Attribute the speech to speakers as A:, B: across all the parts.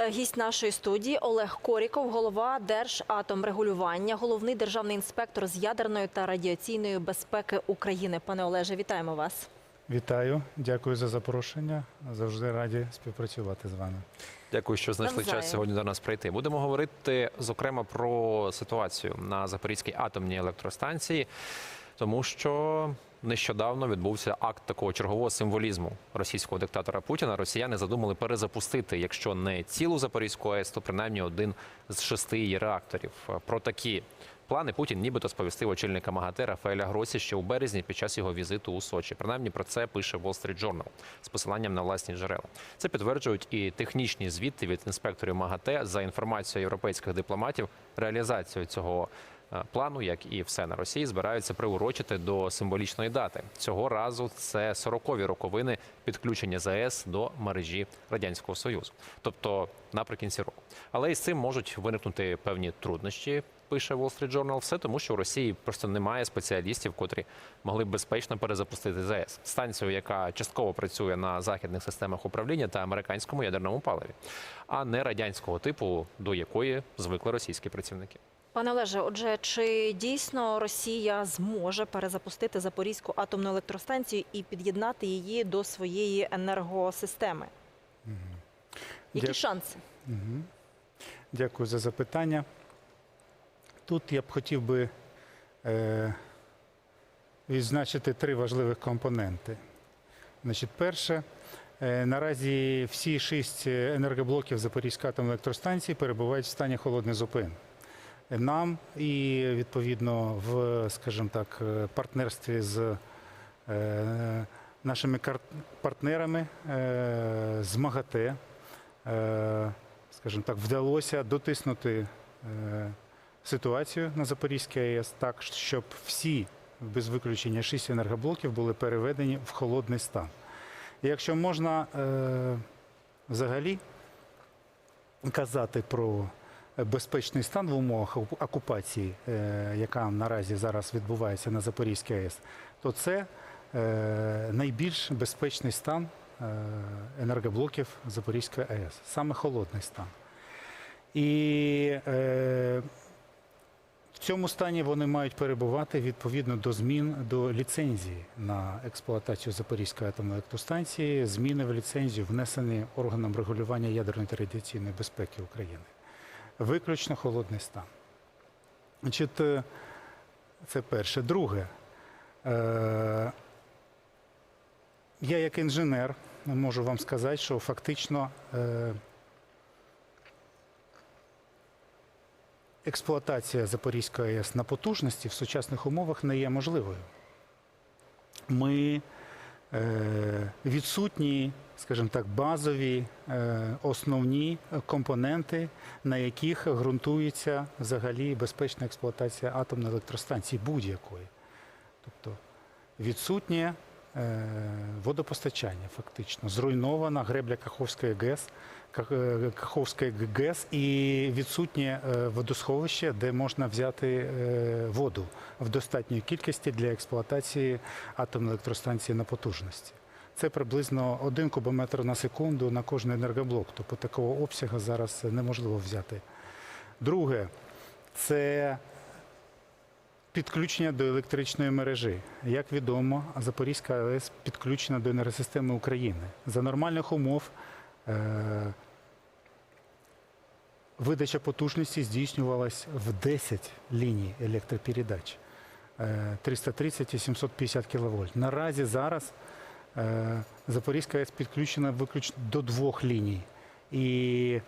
A: Е, Гість нашої студії Олег Коріков, голова Держатомрегулювання, головний державний інспектор з ядерної та радіаційної безпеки України. Пане Олеже, вітаємо вас.
B: Вітаю, дякую за запрошення. Завжди раді співпрацювати з вами.
C: Дякую, що знайшли
A: Навзаєм.
C: час сьогодні до нас прийти. Будемо говорити зокрема про ситуацію на Запорізькій атомній електростанції, тому що нещодавно відбувся акт такого чергового символізму російського диктатора Путіна. Росіяни задумали перезапустити, якщо не цілу Запорізьку АЕС, то принаймні один з шести її реакторів. Про такі плани Путін нібито сповістив очільника МАГАТЕ Рафаеля Гросі ще у березні під час його візиту у Сочі. Принаймні про це пише Wall Street Journal з посиланням на власні джерела. Це підтверджують і технічні звіти від інспекторів МАГАТЕ за інформацією європейських дипломатів. Реалізацію цього плану, як і все на Росії, збираються приурочити до символічної дати. Цього разу це 40-ві роковини підключення ЗАЕС до мережі радянського союзу, тобто наприкінці року. Але із цим можуть виникнути певні труднощі. Пише Wall Street Journal, все тому, що у Росії просто немає спеціалістів, котрі могли б безпечно перезапустити ЗАЕС, станцію, яка частково працює на західних системах управління та американському ядерному паливі, а не радянського типу, до якої звикли російські працівники.
A: Пане Олеже, отже, чи дійсно Росія зможе перезапустити Запорізьку атомну електростанцію і під'єднати її до своєї енергосистеми? Які
B: Дя-
A: шанси?
B: Мгм. Дякую за запитання. Тут я б хотів би е, відзначити три важливих компоненти. Значить, перше, е, наразі всі шість енергоблоків Запорізької атомної електростанції перебувають в стані холодних зупин. Нам і відповідно в, скажімо так, е, партнерстві з е, нашими партнерами е, з МАГАТЕ, скажімо так, вдалося дотиснути ситуацію на Запорізькій АЕС так, щоб всі без виключення шість енергоблоків були переведені в холодний стан. Якщо можна взагалі казати про безпечний стан в умовах окупації, е, яка наразі зараз відбувається на Запорізькій АЕС, то це е, найбільш безпечний стан е, енергоблоків Запорізької АЕС, саме холодний стан. І в цьому стані вони мають перебувати відповідно до змін до ліцензії на експлуатацію Запорізької атомної електростанції. Зміни в ліцензію внесені органом регулювання ядерної та радіаційної безпеки України. Виключно холодний стан. Значить, е, це перше. Друге, е, я як інженер можу вам сказати, що фактично е, експлуатація Запорізької АЕС на потужності в сучасних умовах не є можливою. Ми відсутні, скажімо так, базові е, основні компоненти, на яких ґрунтується взагалі безпечна експлуатація атомної електростанції будь-якої. Тобто відсутнє е, водопостачання, фактично, зруйнована гребля Каховської ГЕС, е, Каховської ГЕС і відсутнє е, водосховище, де можна взяти е, воду в достатньої кількості для експлуатації атомної електростанції на потужності. Це приблизно 1 кубометр на секунду на кожний енергоблок. Тобто такого обсягу зараз неможливо взяти. Друге, це підключення до електричної мережі. Як відомо, Запорізька АЕС підключена до енергосистеми України. За нормальних умов е, видача потужності здійснювалась в 10 ліній електропередач. Е, 330 і 750 кВт. Наразі зараз е, Запорізька АЕС підключена виключно до двох ліній. І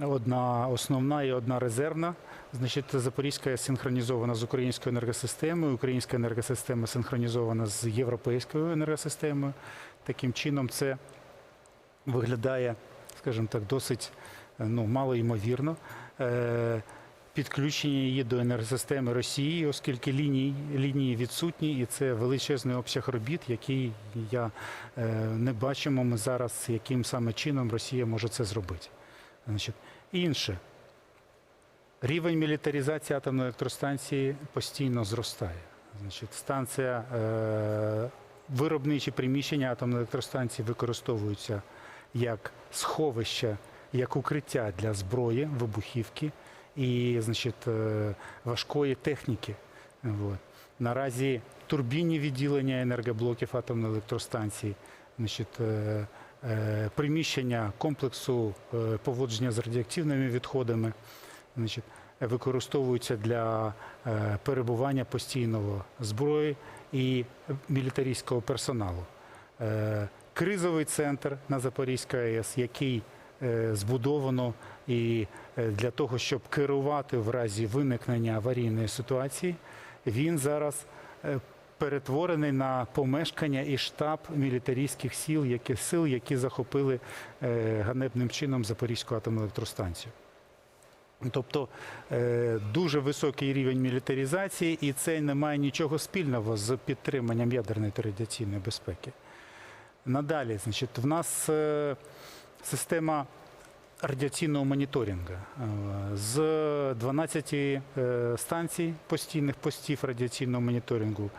B: одна основна і одна резервна. Значить, Запорізька АЕС синхронізована з українською енергосистемою, українська енергосистема синхронізована з європейською енергосистемою. Таким чином, це виглядає, скажімо так, досить е, ну, малоймовірно. Е, Підключення її до енергосистеми Росії, оскільки лінії, лінії відсутні, і це величезний обсяг робіт, який я е, не бачимо ми зараз, яким саме чином Росія може це зробити. Значить, інше. Рівень мілітаризації атомної електростанції постійно зростає. Значить, станція, е, виробничі приміщення атомної електростанції використовуються як сховище як укриття для зброї, вибухівки і значить, е, важкої техніки. От. Наразі турбінні відділення енергоблоків атомної електростанції, значить, е, е, приміщення комплексу поводження з радіоактивними відходами, значить, використовуються для перебування постійного зброї і мілітарійського персоналу. Кризовий центр на Запорізькій АЕС, який е, збудовано і е, для того, щоб керувати в разі виникнення аварійної ситуації, він зараз е, перетворений на помешкання і штаб мілітарійських сил, які сил, які захопили ганебним чином Запорізьку атомну електростанцію. Тобто дуже високий рівень мілітаризації, і це не має нічого спільного з підтриманням ядерної та радіаційної безпеки. Надалі, значить, в нас е, система радіаційного моніторингу. Е, З 12 е, станцій постійних постів радіаційного моніторингу.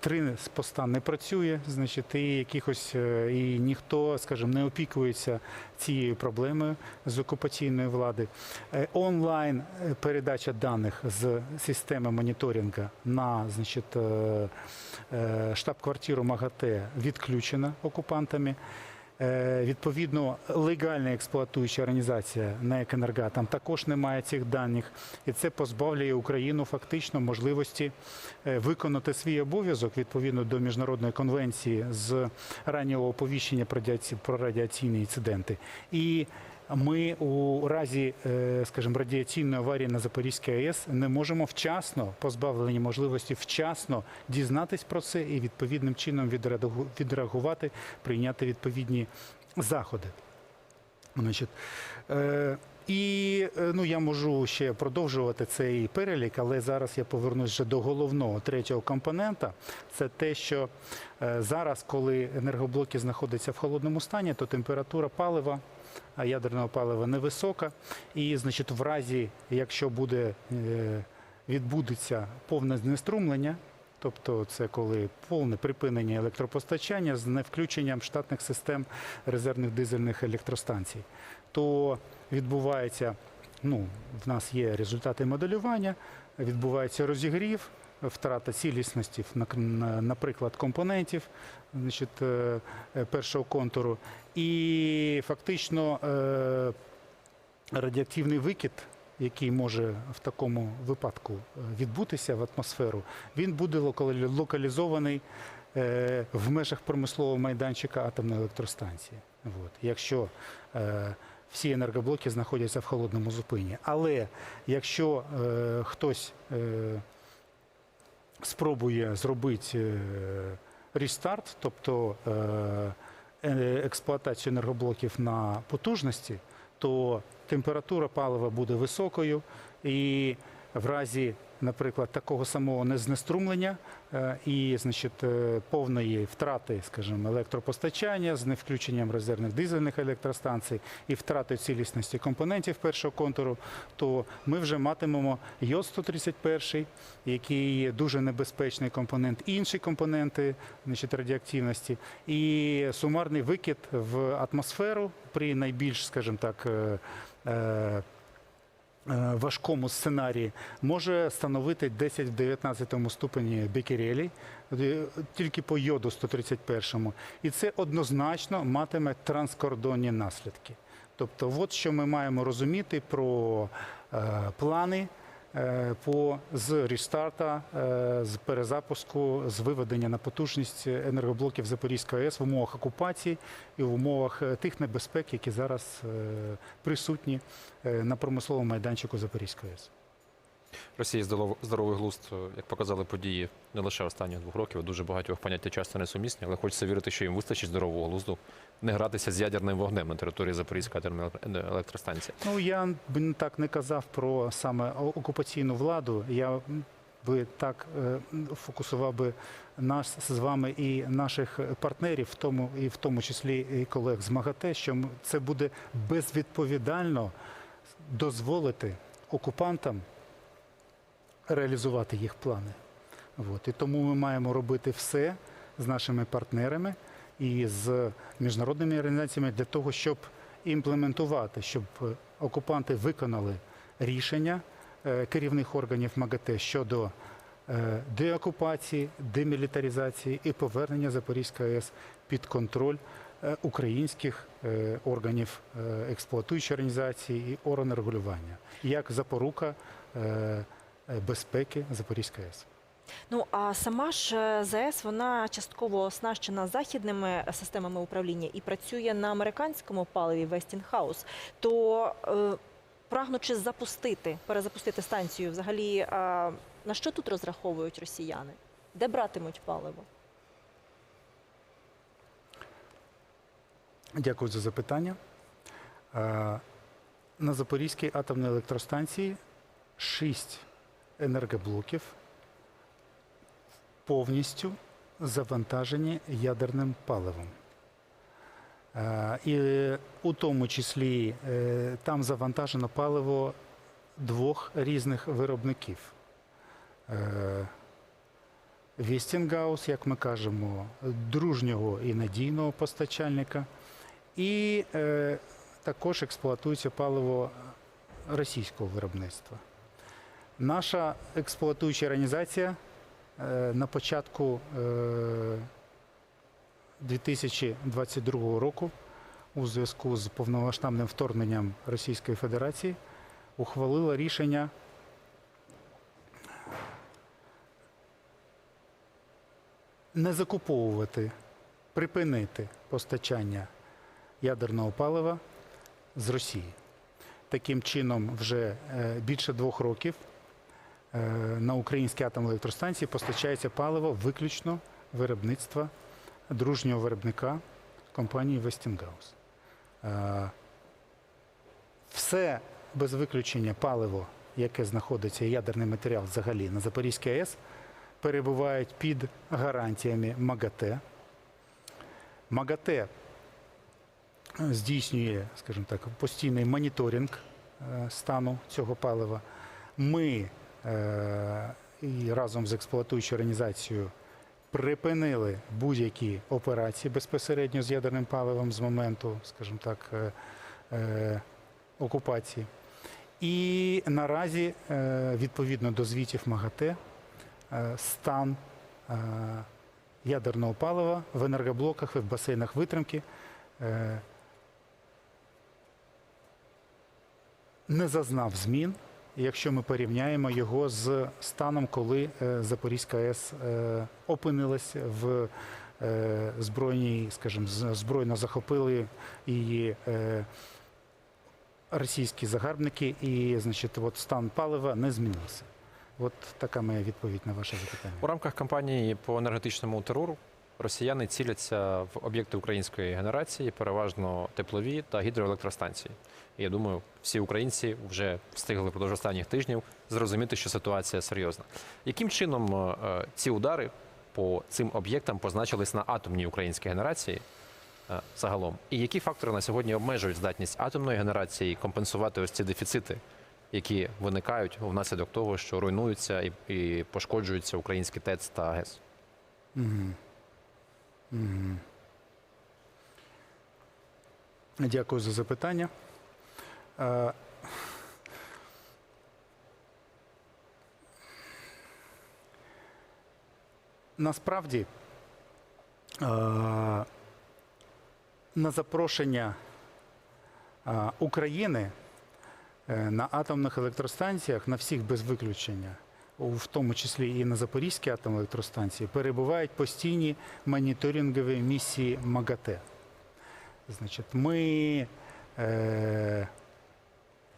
B: Три з поста не працює, значить, і якихось е, і ніхто, скажімо, не опікується цією проблемою з окупаційної влади. Е, Онлайн е, передача даних з системи моніторинга на значить, штаб-квартиру МАГАТЕ відключена окупантами. Е, Відповідно, легальна експлуатуюча організація на екенерга там також немає цих даних, і це позбавляє Україну фактично можливості е, виконати свій обов'язок відповідно до міжнародної конвенції з раннього оповіщення про радіаційні інциденти. І ми у разі, е, скажімо, радіаційної аварії на Запорізькій АЕС не можемо вчасно, позбавлені можливості вчасно дізнатись про це і відповідним чином відреагу- відреагувати, прийняти відповідні заходи. Значить, е, і е, ну, я можу ще продовжувати цей перелік, але зараз я повернусь вже до головного третього компонента. Це те, що зараз, коли енергоблоки знаходяться в холодному стані, то температура палива, ядерного палива невисока. І, значить, в разі, якщо буде е, відбудеться повне знеструмлення, тобто це коли повне припинення електропостачання з невключенням штатних систем резервних дизельних електростанцій, то відбувається, ну, в нас є результати моделювання, відбувається розігрів, втрата цілісності, наприклад, компонентів е, першого контуру. І фактично е, радіоактивний викид, який може в такому випадку е, відбутися в атмосферу, він буде локалізований в межах промислового майданчика атомної електростанції. Якщо всі енергоблоки знаходяться в холодному зупині. Але якщо хтось спробує зробити е, рестарт, тобто е, е, експлуатацію енергоблоків на потужності, то температура палива буде високою, і в разі, наприклад, такого самого незнеструмлення е, і значить, е, повної втрати, скажімо, електропостачання з невключенням резервних дизельних електростанцій і втрати цілісності компонентів першого контуру, то ми вже матимемо йод-131, який є дуже небезпечний компонент, інші компоненти значить, радіоактивності, і сумарний викид в атмосферу при найбільш, скажімо так, е, важкому сценарії може становити 10 в 19 ступені бекерелі, е, тільки по йоду 131. І це однозначно матиме транскордонні наслідки. Тобто, от що ми маємо розуміти про е, плани е, по з рестарта, е, з перезапуску, з виведення на потужність енергоблоків Запорізької АЕС в умовах окупації і в умовах е, тих небезпек, які зараз е, присутні е, на промисловому майданчику Запорізької АЕС.
C: Росії здоровий глузд, е, як показали події не лише останніх двох років, дуже багатьох поняття часто несумісні, але хочеться вірити, що їм вистачить здорового глузду не гратися з ядерним вогнем на території Запорізької атомної електростанції.
B: Ну я б так не казав про саме окупаційну владу. Я би так е, фокусував би нас з вами і наших партнерів, в тому і в тому числі і колег з МАГАТЕ, що це буде безвідповідально дозволити окупантам реалізувати їх плани. От. І тому ми маємо робити все з нашими партнерами і з міжнародними організаціями для того, щоб імплементувати, щоб е, окупанти виконали рішення е, керівних органів МАГАТЕ щодо е, деокупації, демілітаризації і повернення Запорізької АЕС під контроль українських органів експлуатуючої організації і органів регулювання, як запорука безпеки Запорізької АЕС.
A: Ну а сама ж е, ЗАЕС вона частково оснащена західними системами управління і працює на американському паливі Westinghouse. То е, прагнучи запустити, перезапустити станцію, взагалі е, на що тут розраховують росіяни? Де братимуть паливо?
B: Дякую за запитання. Е, На Запорізькій атомній електростанції шість енергоблоків повністю завантажені ядерним паливом. Е, І у тому числі е, там завантажено паливо двох різних виробників. Е, Вістінгаус, як ми кажемо, дружнього і надійного постачальника. І також експлуатується паливо російського виробництва. Наша експлуатуюча організація е, на початку е, 2022 року у зв'язку з повномасштабним вторгненням Російської Федерації ухвалила рішення не закуповувати, припинити постачання ядерного палива з Росії. Таким чином, вже е, більше двох років е, на українські атомні електростанції постачається паливо виключно виробництва дружнього виробника компанії Westinghouse. Е, Все без виключення паливо, яке знаходиться, ядерний матеріал взагалі на Запорізькій АЕС, перебувають під гарантіями МАГАТЕ. МАГАТЕ здійснює, скажімо так, постійний моніторинг е, стану цього палива. Ми е, і разом з експлуатуючою організацією припинили будь-які операції безпосередньо з ядерним паливом з моменту, скажімо так, е, е, окупації. І наразі, е, відповідно до звітів МАГАТЕ, е, стан е, ядерного палива в енергоблоках і в басейнах витримки е, не зазнав змін, якщо ми порівняємо його з станом, коли е, Запорізька АЕС е, опинилась в е, збройній, скажімо, збройно захопили її російські загарбники, і значить, от стан палива не змінився. От така моя відповідь на ваше запитання.
C: У рамках кампанії по енергетичному терору росіяни ціляться в об'єкти української генерації, переважно теплові та гідроелектростанції. Я думаю, всі українці вже встигли впродовж останніх тижнів зрозуміти, що ситуація серйозна. Яким чином е, ці удари по цим об'єктам позначились на атомній українській генерації е, загалом? І які фактори на сьогодні обмежують здатність атомної генерації компенсувати ось ці дефіцити, які виникають внаслідок того, що руйнуються і, пошкоджуються українські ТЕЦ та ГЕС?
B: Мгм. Дякую за запитання. Е, Насправді, е, на запрошення е, України на атомних електростанціях, на всіх без виключення, в тому числі і на Запорізькій атомній електростанції, перебувають постійні моніторингові місії МАГАТЕ. Значить, ми е,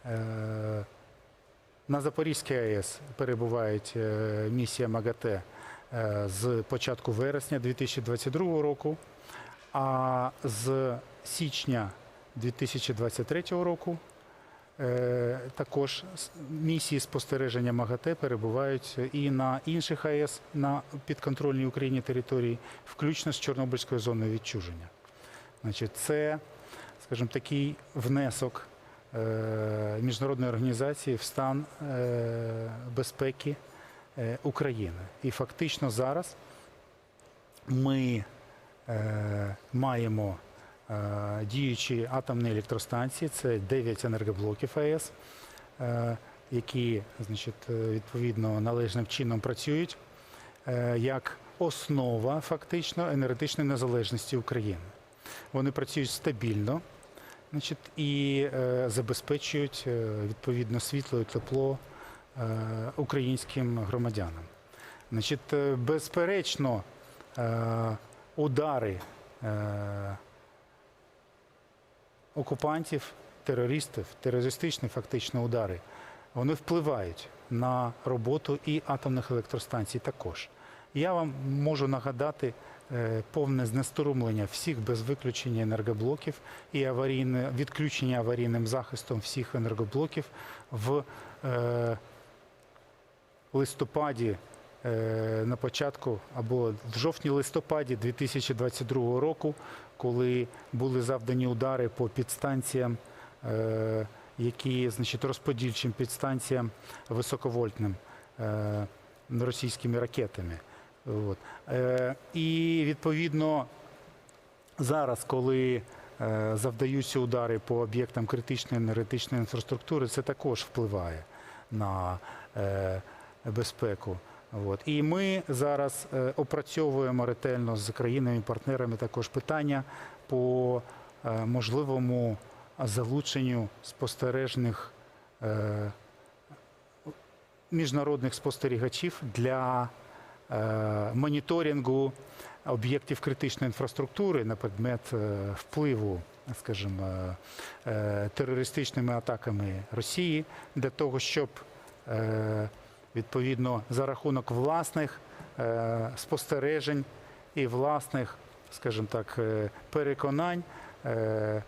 B: е, на Запорізькій АЕС перебувають е, місія МАГАТЕ е, з початку вересня 2022 року, а з січня 2023 року Також місії спостереження МАГАТЕ перебувають і на інших АЕС на підконтрольній Україні території, включно з Чорнобильською зоною відчуження. Значить, це, скажімо, такий внесок е, міжнародної організації в стан е, безпеки е, України. І фактично зараз ми е, маємо е, діючі атомні електростанції, це 9 енергоблоків АЕС, е, які значить, е, відповідно належним чином працюють е, як основа фактично енергетичної незалежності України. Вони працюють стабільно значить, і е, забезпечують е, відповідно світло і тепло е, українським громадянам. Значить, е, безперечно, е, удари е, окупантів, терористів, терористичні фактично удари, вони впливають на роботу і атомних електростанцій також. Я вам можу нагадати е, повне знесторумлення всіх без виключення енергоблоків і аварійне відключення аварійним захистом всіх енергоблоків в е, листопаді е, на початку або в жовтні-листопаді 2022 року, коли були завдані удари по підстанціям, е, які значить розподільчим підстанціям високовольтним е, російськими ракетами. От. Е, і відповідно зараз, коли завдаються удари по об'єктам критичної енергетичної інфраструктури, це також впливає на безпеку. От. І ми зараз е, опрацьовуємо ретельно з країнами-партнерами також питання по е, можливому залученню спостережних е, міжнародних спостерігачів для моніторингу об'єктів критичної інфраструктури на предмет впливу, скажімо, терористичними атаками Росії для того, щоб відповідно за рахунок власних е, спостережень і власних, скажімо так, е, переконань. е,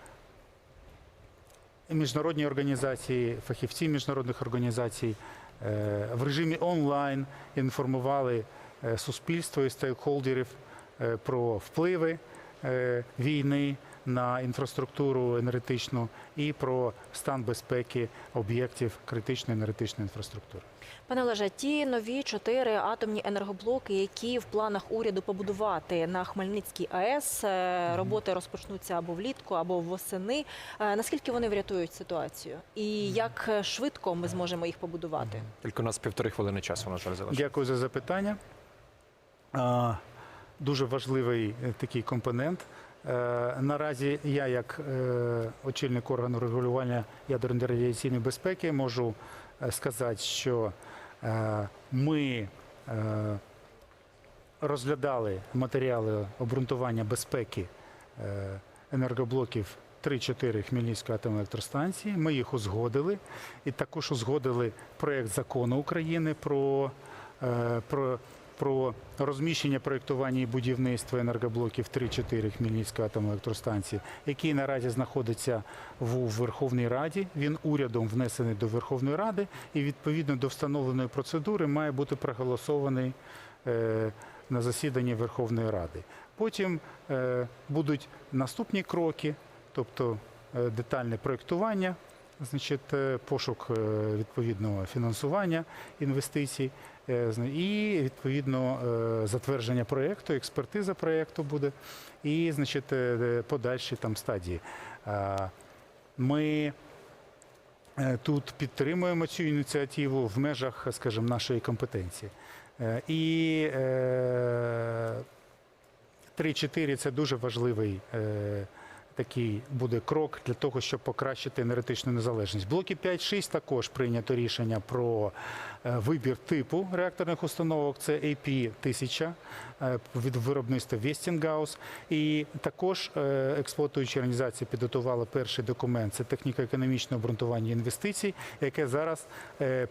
B: Міжнародні організації, фахівці міжнародних організацій в режимі онлайн інформували суспільство і стейкхолдерів про впливи війни на інфраструктуру енергетичну і про стан безпеки об'єктів критичної енергетичної інфраструктури.
A: Пане Олеже, ті нові чотири атомні енергоблоки, які в планах уряду побудувати на Хмельницькій АЕС, е, роботи розпочнуться або влітку, або восени. Е, Наскільки вони врятують ситуацію? І як е, швидко ми зможемо їх побудувати?
C: Тільки у нас півтори хвилини часу, на жаль, залишилося.
B: Дякую за запитання. Дуже важливий такий компонент. Е, Наразі я, як е, очільник органу регулювання ядерної радіаційної безпеки, можу е, сказати, що ми розглядали матеріали обґрунтування безпеки енергоблоків 3-4 Хмельницької атомної електростанції. Ми їх узгодили і також узгодили проєкт закону України про, про, про розміщення проєктування і будівництва енергоблоків 3-4 Хмельницької атомної електростанції, який наразі знаходиться в Верховній Раді. Він урядом внесений до Верховної Ради і відповідно до встановленої процедури має бути проголосований е, на засіданні Верховної Ради. Потім е, будуть наступні кроки, тобто е, детальне проєктування, значить, е, пошук е, відповідного фінансування інвестицій е, і відповідно затвердження проєкту, експертиза проєкту буде, і значить, подальші там стадії. Ми тут підтримуємо цю ініціативу в межах, скажімо, нашої компетенції. І е, 3-4 це дуже важливий такий буде крок для того, щоб покращити енергетичну незалежність. Блоки 5-6 також прийнято рішення про е, вибір типу реакторних установок. Це AP-1000 е, від виробництва Westinghouse. І також е, експлуатуючі організації підготували перший документ. Це техніко-економічне обґрунтування інвестицій, яке зараз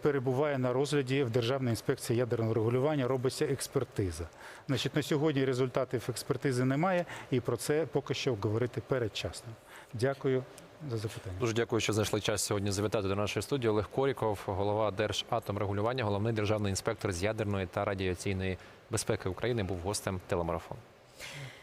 B: перебуває на розгляді в Державній інспекції ядерного регулювання. Робиться експертиза. Значить, на сьогодні результатів експертизи немає, і про це поки що говорити передчасно. Дякую за запитання.
C: Дуже дякую, що знайшли час сьогодні завітати до нашої студії. Олег Коріков, голова Держатомрегулювання, головний державний інспектор з ядерної та радіаційної безпеки України, був гостем телемарафону.